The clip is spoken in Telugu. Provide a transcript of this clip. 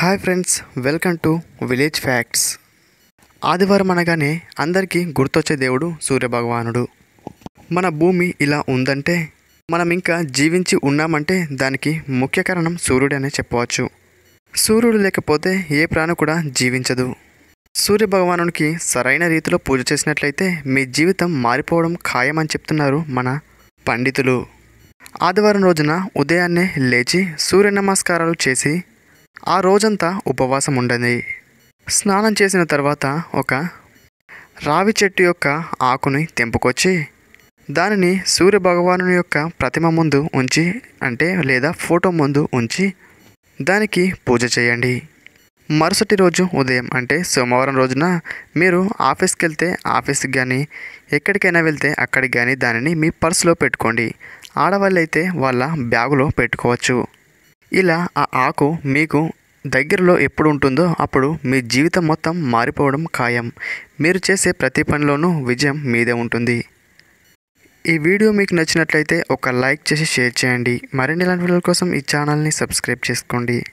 Hi friends welcome to village facts. ఆదివారం అనగానే అందరికీ గుర్తొచ్చే దేవుడు సూర్యభగవానుడు. మన భూమి ఇలా ఉందంటే మనం ఇంకా జీవించి ఉన్నామంటే దానికి ముఖ్య కారణం సూర్యుడనే చెప్పవచ్చు. సూర్యుడు లేకపోతే ఏ ప్రాణి కూడా జీవించదు. సూర్యభగవానుడికి సరైన రీతిలో పూజ చేసినట్లయితే మీ జీవితం మారిపోవడం ఖాయమని చెప్తున్నారు మన పండితులు. ఆదివారం రోజున ఉదయాన్నే లేచి సూర్య నమస్కారాలు చేసి ఆ రోజంతా ఉపవాసం ఉండండి స్నానం చేసిన తర్వాత ఒక రావి చెట్టు యొక్క ఆకుని తెంపుకొచ్చి దానిని సూర్య భగవాను యొక్క ప్రతిమ ముందు ఉంచి అంటే లేదా ఫోటో ముందు ఉంచి దానికి పూజ చేయండి. మరుసటి రోజు ఉదయం అంటే సోమవారం రోజున మీరు ఆఫీస్కి వెళ్తే ఆఫీస్కి కానీ ఎక్కడికైనా వెళ్తే అక్కడికి కానీ దానిని మీ పర్సులో పెట్టుకోండి. ఆడవాళ్ళైతే వాళ్ళ బ్యాగులో పెట్టుకోవచ్చు. ఇలా ఆ ఆకు మీకు దగ్గరలో ఎప్పుడు ఉంటుందో అప్పుడు మీ జీవితం మొత్తం మారిపోవడం ఖాయం. మీరు చేసే ప్రతి పనిలోనూ విజయం మీదే ఉంటుంది. ఈ వీడియో మీకు నచ్చినట్లయితే ఒక లైక్ చేసి షేర్ చేయండి. మరిన్ని ఇలాంటి వీడియోల కోసం ఈ ఛానల్ని సబ్స్క్రైబ్ చేసుకోండి.